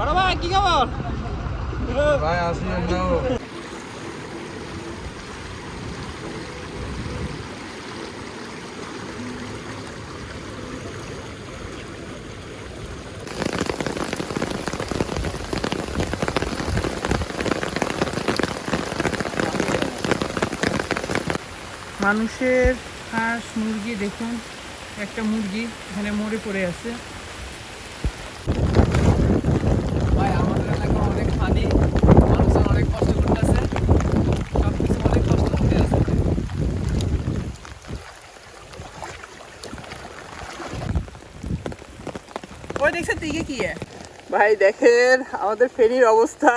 বড় ভাই কি খবর? ভাই আসলেন না মানুষের হাঁস মুরগি দেখুন একটা মুরগি এখানে মরে পড়ে আছে। ওই দেখছে তুই কি ভাই, দেখেন আমাদের ফেরির অবস্থা।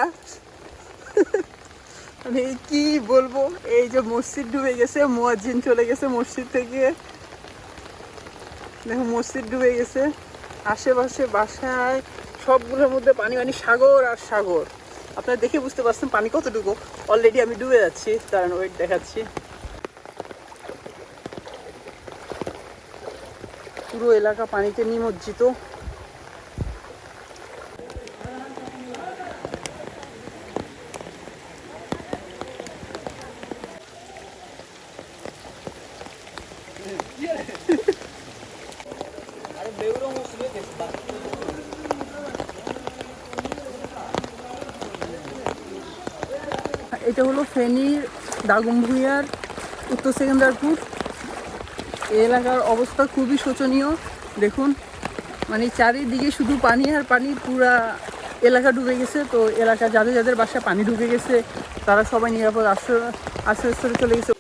মানে কি বলব? এই যে মসজিদ ডুবে গেছে, মুয়াজ্জিন চলে গেছে মসজিদ থেকে। দেখো, মসজিদ ডুবে গেছে। আশেপাশে বাসায় সবগুলোর মধ্যে পানি মানে সাগর আর সাগর। আপনারা দেখে বুঝতে পারছেন পানি কতটুকু। অলরেডি আমি ডুবে যাচ্ছি। কারণ ওয়েট দেখাচ্ছি। পুরো এলাকা পানিতে নিমজ্জিত। এটা হলো ফেনীর দাগমভূঞার উত্তর সেকেন্দারপুর। এলাকার অবস্থা খুবই শোচনীয়। দেখুন মানে চারিদিকে শুধু পানি আর পানি, পুরা এলাকা ডুবে গেছে। তো এলাকা যাদের যাদের বাসায় পানি ঢুকে গেছে, তারা সবাই নিরাপদ আশ্রয় আশ্রয়স্থলে চলে গেছে।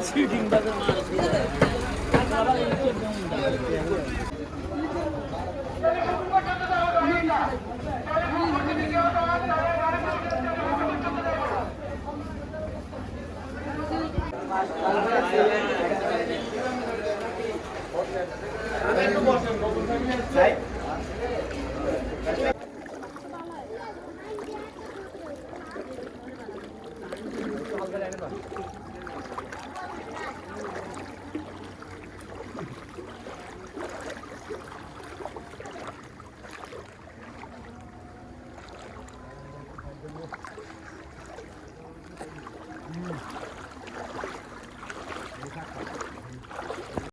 Sering bagaimana,